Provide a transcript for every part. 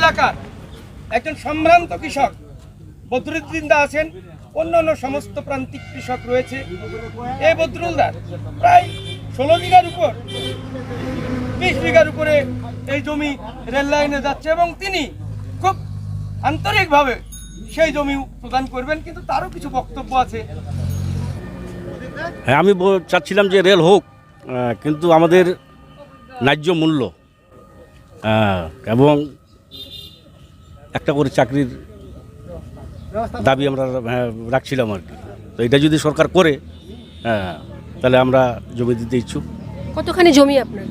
এলাকার একজন সম্ভ্রান্ত কৃষক বদরুদ্দিন দা আছেন অন্য অন্য সমস্ত প্রান্তিক কৃষক রয়েছে। এই বদরুলদার প্রায় ষোলো বিঘার উপর, বিশ বিঘার উপরে এই জমি রেল লাইনে যাচ্ছে এবং তিনি খুব আন্তরিকভাবে সেই জমি প্রদান করবেন, কিন্তু তারও কিছু বক্তব্য আছে। হ্যাঁ আমি চাচ্ছিলাম যে রেল হোক কিন্তু আমাদের ন্যায্য মূল্য এবং একটা করে চাকরির দাবি আমরা হ্যাঁ, রাখছিলাম আর কি। তো এটা যদি সরকার করে হ্যাঁ তাহলে আমরা জমি দিতে ইচ্ছুক। কতখানি জমি আপনার?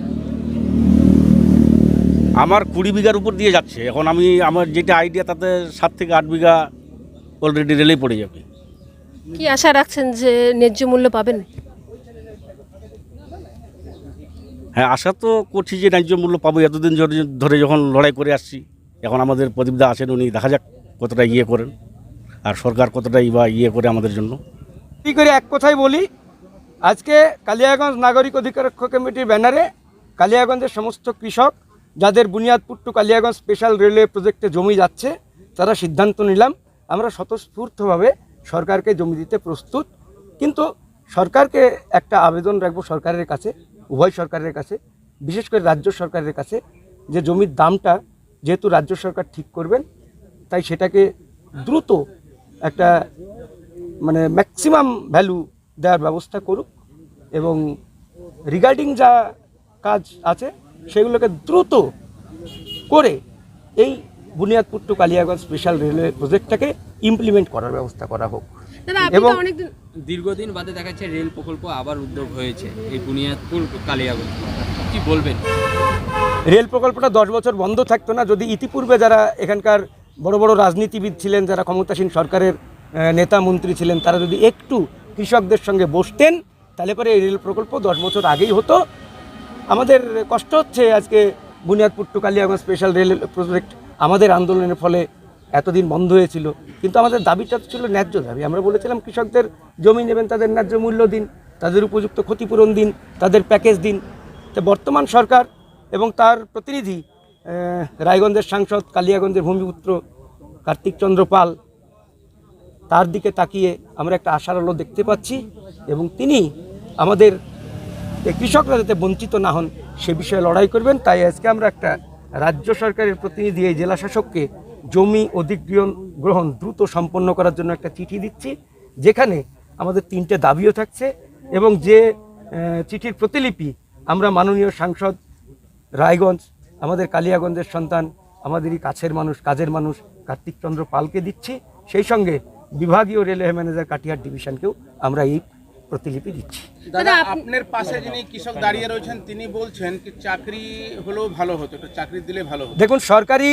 আমার কুড়ি বিঘার উপর দিয়ে যাচ্ছে। এখন আমি আমার যেটা আইডিয়া তাতে সাত থেকে আট বিঘা অলরেডি রেলেই পড়ে যাবে। কি আশা রাখছেন যে ন্যায্য মূল্য পাবেন? হ্যাঁ আশা তো করছি যে ন্যায্য মূল্য পাবো। এতদিন ধরে যখন লড়াই করে আসছি এখন আমাদের প্রদীপদা আছেন উনি দেখা যাক কতটা ইয়ে করেন আর সরকার কতটা বা ইয়ে করে আমাদের জন্য। কি করে এক কথাই বলি, আজকে কালিয়াগঞ্জ নাগরিক অধিকার রক্ষা কমিটির ব্যানারে কালিয়াগঞ্জের সমস্ত কৃষক যাদের Buniadpur to Kaliaganj special railway প্রজেক্টে জমি যাচ্ছে, তারা সিদ্ধান্ত নিলাম, আমরা স্বতঃস্ফূর্তভাবে সরকারকে জমি দিতে প্রস্তুত। কিন্তু সরকারকে একটা আবেদন রাখব সরকারের কাছে, উভয় সরকারের কাছে, বিশেষ করে রাজ্য সরকারের কাছে, যে জমির দামটা যেহেতু রাজ্য সরকার ঠিক করবেন, তাই সেটাকে দ্রুত একটা মানে ম্যাক্সিমাম ভ্যালু দেওয়ার ব্যবস্থা করুক এবং রিগার্ডিং যা কাজ আছে, সেগুলোকে দ্রুত করে এই Buniadpur to Kaliaganj special railway প্রজেক্টটাকে implement করার ব্যবস্থা করা হোক। এবং- দীর্ঘদিন বাদে দেখা যাচ্ছে রেল প্রকল্প আবার উদ্যোগ হয়েছে এই বুনিয়াদপুর কালিয়াগঞ্জ। কি বলবেন? রেল প্রকল্পটা দশ বছর বন্ধ থাকতো না যদি ইতিপূর্বে যারা এখানকার বড় বড় রাজনীতিবিদ ছিলেন যারা ক্ষমতাসীন সরকারের নেতা মন্ত্রী ছিলেন তারা যদি একটু কৃষকদের সঙ্গে বসতেন তাহলে পরে এই রেল প্রকল্প দশ বছর আগেই হতো। আমাদের কষ্ট হচ্ছে আজকে Buniadpur to Kaliaganj special rail project আমাদের আন্দোলনের ফলে এতদিন বন্ধ হয়েছিল। কিন্তু আমাদের দাবিটা ছিল ন্যায্য দাবি। আমরা বলেছিলাম কৃষকদের জমি নেবেন, তাদের ন্যায্য মূল্য দিন, তাদের উপযুক্ত ক্ষতিপূরণ দিন, তাদের প্যাকেজ দিন। তো বর্তমান সরকার এবং তার প্রতিনিধি রায়গঞ্জের সাংসদ, কালিয়াগঞ্জের ভূমিপুত্র কার্তিক চন্দ্র পাল, তার দিকে তাকিয়ে আমরা একটা আশার আলো দেখতে পাচ্ছি এবং তিনি আমাদের কৃষকরা যাতে বঞ্চিত না হন, সে বিষয়ে লড়াই করবেন। তাই আজকে আমরা একটা রাজ্য সরকারের প্রতিনিধি, এই জেলা শাসককে জমি অধিগ্রহণ গ্রহণ দ্রুত সম্পন্ন করার জন্য একটা চিঠি দিচ্ছি যেখানে আমাদের তিনটে দাবিও থাকছে এবং যে চিঠির প্রতিলিপি আমরা মাননীয় সাংসদ রায়গঞ্জ আমাদের কালিয়াগঞ্জের সন্তান আমাদেরই কাছের মানুষ কাজের মানুষ কার্তিক চন্দ্র পালকে দিচ্ছি। সেই সঙ্গে বিভাগীয় রেলওয়ে ম্যানেজার কাটিহার ডিভিশনকেও আমরা এই প্রতিলিপি দিচ্ছি। দাদা, দাদা আপনার পাশে যিনি কৃষক দাঁড়িয়ে রয়েছেন তিনি বলছেন কি চাকরি হলেও ভালো হতো চাকরি দিলে ভালো দেখুন সরকারি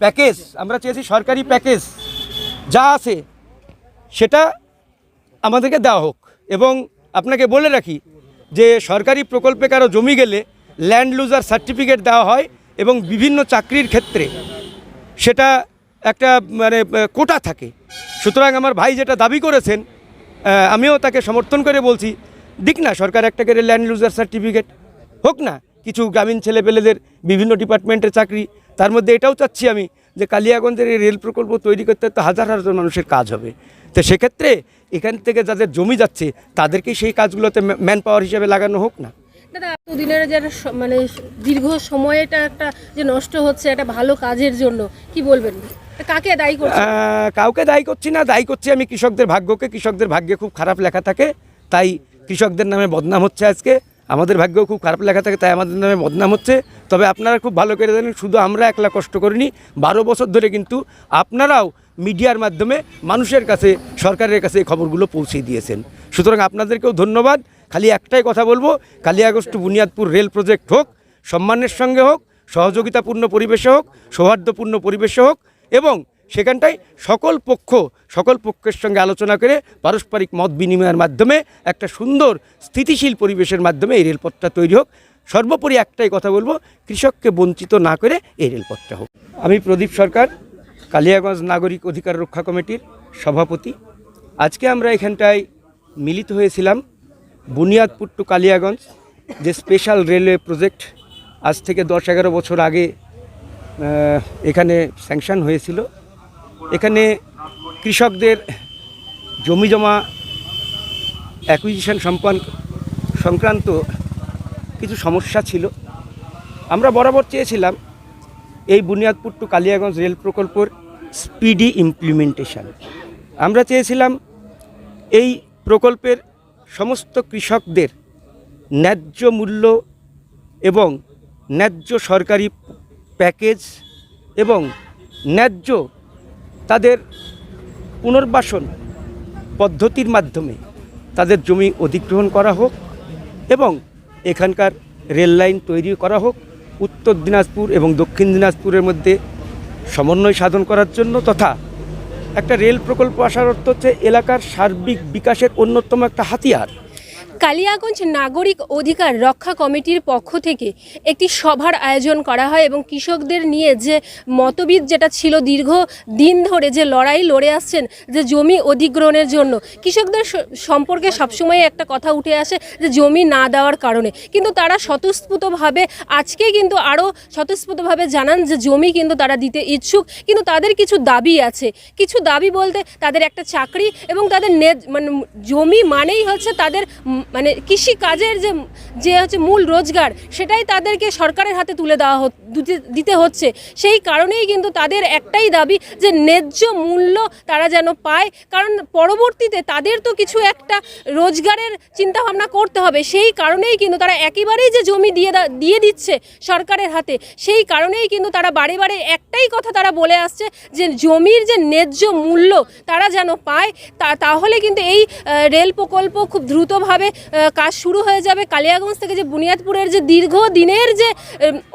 প্যাকেজ, আমরা চেয়েছি সরকারি প্যাকেজ, যা আছে, সেটা আমাদেরকে দেওয়া হোক। এবং আপনাকে বলে রাখি যে সরকারি প্রকল্পে কারও জমি গেলে ল্যান্ড লুজার সার্টিফিকেট দেওয়া হয় এবং বিভিন্ন চাকরির ক্ষেত্রে সেটা একটা মানে কোটা থাকে। সুতরাং আমার ভাই যেটা দাবি করেছেন আমিও তাকে সমর্থন করে বলছি, দিক না, সরকার একটা করে ল্যান্ড লুজার সার্টিফিকেট হোক না, কিছু গ্রামীণ ছেলেপেলেদের বিভিন্ন ডিপার্টমেন্টের চাকরি তার মধ্যে এটাও চাচ্ছি আমি যে কালিয়াগঞ্জের এই রেল প্রকল্প তৈরি করতে তো হাজার হাজার মানুষের কাজ হবে। তো সেক্ষেত্রে এখান থেকে যাদের জমি যাচ্ছে তাদেরকেই সেই কাজগুলোতে ম্যান পাওয়ার হিসেবে লাগানো হোক না। দাদা এতদিনের যারা মানে দীর্ঘ সময়টা একটা যে নষ্ট হচ্ছে একটা ভালো কাজের জন্য কি বলবেন? কাকে দায়ী করছেন আহ, কাউকে দায়ী করছি না দায়ী করছি আমি কৃষকদের ভাগ্যকে। কৃষকদের ভাগ্যে খুব খারাপ লেখা থাকে তাই কৃষকদের নামে বদনাম হচ্ছে আজকে। আমাদের ভাগ্যেও খুব খারাপ লেখা থাকে, তাই আমাদের নামে বদনাম হচ্ছে। তবে আপনারা খুব ভালো করে জানেন, শুধু আমরা একলা কষ্ট করিনি, বারো বছর ধরে কিন্তু আপনারাও মিডিয়ার মাধ্যমে মানুষের কাছে, সরকারের কাছে এই খবরগুলো পৌঁছে দিয়েছেন। সুতরাং আপনাদেরকেও ধন্যবাদ। খালি একটাই কথা বলব কালিয়াগস্ট বুনিয়াদপুর রেল প্রজেক্ট হোক, সম্মানের সঙ্গে হোক, সহযোগিতাপূর্ণ পরিবেশে হোক, সৌহার্দ্যপূর্ণ পরিবেশে হোক, এবং সেখানটায় সকল পক্ষ, সকল পক্ষের সঙ্গে আলোচনা করে পারস্পরিক মত বিনিময়ের মাধ্যমে একটা সুন্দর স্থিতিশীল পরিবেশের মাধ্যমে এই রেলপথটা তৈরি হোক। সর্বোপরি একটাই কথা বলব, কৃষককে বঞ্চিত না করে এই রেলপথটা হোক। আমি প্রদীপ সরকার, কালিয়াগঞ্জ নাগরিক অধিকার রক্ষা কমিটির সভাপতি। আজকে আমরা এখানটায় মিলিত হয়েছিলাম বুনিয়াদপুর টু কালিয়াগঞ্জ, যে স্পেশাল রেলওয়ে প্রজেক্ট আজ থেকে দশ এগারো বছর আগে এখানে স্যাংশন হয়েছিল। এখানে কৃষকদের জমি জমা অ্যাকুইজিশন সম্পন্ন সংক্রান্ত কিছু সমস্যা ছিল। আমরা বরাবর চেয়েছিলাম এই বুনিয়াদপুর টু কালিয়াগঞ্জ রেল প্রকল্পর স্পিডি ইমপ্লিমেন্টেশন আমরা চেয়েছিলাম এই প্রকল্পের সমস্ত কৃষকদের ন্যায্য মূল্য এবং ন্যায্য সরকারি প্যাকেজ এবং ন্যায্য তাদের পুনর্বাসন পদ্ধতির মাধ্যমে তাদের জমি অধিগ্রহণ করা হোক এবং এখানকার রেল লাইন তৈরি করা হোক, উত্তর দিনাজপুর এবং দক্ষিণ দিনাজপুরের মধ্যে সমন্বয় সাধন করার জন্য তথা একটা রেল প্রকল্প আসার অর্থ হচ্ছে এলাকার সার্বিক বিকাশের অন্যতম একটা হাতিয়ার। কালিয়াগঞ্জ নাগরিক অধিকার রক্ষা কমিটির পক্ষ থেকে একটি সভার আয়োজন করা হয় এবং কৃষকদের নিয়ে যে মতবিদ যেটা ছিল দীর্ঘ দিন ধরে যে লড়াই লড়ে আসছেন, যে জমি অধিগ্রহণের জন্য, কৃষকদের সম্পর্কে সবসময় একটা কথা উঠে আসে যে জমি না দেওয়ার কারণে। কিন্তু তারা স্বতঃস্ফূর্তভাবে আজকে কিন্তু আরও স্বতঃস্ফূর্তভাবে জানান যে জমি কিন্তু তারা দিতে ইচ্ছুক, কিন্তু তাদের কিছু দাবি আছে। কিছু দাবি বলতে তাদের একটা চাকরি এবং তাদের মানে জমি মানেই হচ্ছে তাদের মানে কৃষি কাজের যে যে হচ্ছে মূল রোজগার, সেটাই তাদেরকে সরকারের হাতে তুলে দেওয়া দিতে- হচ্ছে। সেই কারণেই কিন্তু তাদের একটাই দাবি যে ন্যায্য মূল্য তারা যেন পায়, কারণ পরবর্তীতে তাদের তো কিছু একটা রোজগারের চিন্তা ভাবনা করতে হবে। সেই কারণেই কিন্তু তারা একেবারেই যে জমি দিয়ে দিয়ে দিচ্ছে সরকারের হাতে, সেই কারণেই কিন্তু তারা বারে বারে একটাই কথা তারা বলে আসছে যে জমির যে ন্যায্য মূল্য তারা যেন পায়, তা, তাহলে কিন্তু এই রেল প্রকল্প খুব দ্রুতভাবে কাজ শুরু হয়ে যাবে কালিয়াগঞ্জ থেকে যে বুনিয়াদপুরের যে দীর্ঘ দিনের যে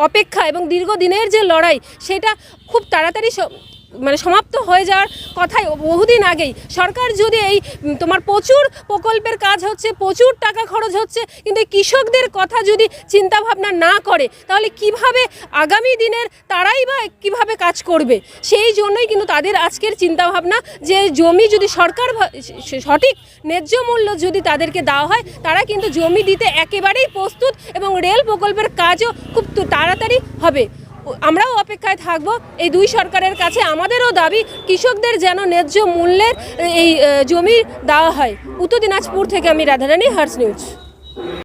অপেক্ষা এবং দীর্ঘ দিনের যে লড়াই, সেটা খুব তাড়াতাড়ি মানে সমাপ্ত হয়ে যাওয়ার কথাই বহুদিন আগেই। সরকার যদি এই তোমার প্রচুর প্রকল্পের কাজ হচ্ছে, প্রচুর টাকা খরচ হচ্ছে, কিন্তু কৃষকদের কথা যদি চিন্তা ভাবনা না করে, তাহলে কীভাবে আগামী দিনের তারাই বা কীভাবে কাজ করবে? সেই জন্যই কিন্তু তাদের আজকের চিন্তা ভাবনা যে জমি যদি সরকার সঠিক ন্যায্য মূল্য যদি তাদেরকে দেওয়া হয়, তারা কিন্তু জমি দিতে একেবারেই প্রস্তুত এবং রেল প্রকল্পের কাজও খুব তাড়াতাড়ি হবে। আমরাও অপেক্ষায় থাকব। এই দুই সরকারের কাছে আমাদেরও দাবি, কৃষকদের যেন ন্যায্য মূল্যের এই জমি দেওয়া হয়। উত্তর দিনাজপুর থেকে আমি রাধারানী হার্স নিউজ